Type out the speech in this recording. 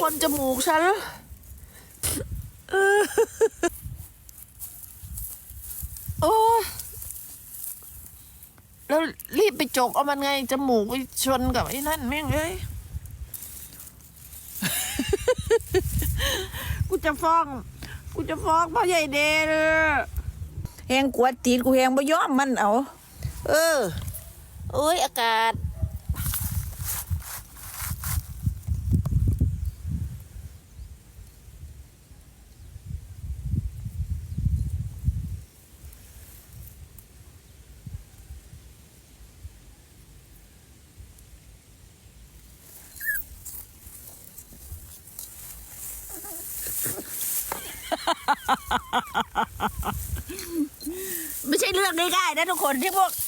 คนจมูกฉันเออโอ้แล้วรีบไปจกเอามันไง จมูกไปชนกับไอ้นั่นแม่งเอ้ยกูจะฟ้อง กูจะฟ้องพ่อใหญ่เดนแหงกวดตีนกูแหงบ่ยอมมันเอา เออ โอ้ยอากาศ ไม่ใช่เรื่องง่ายๆนะทุกคนที่พวก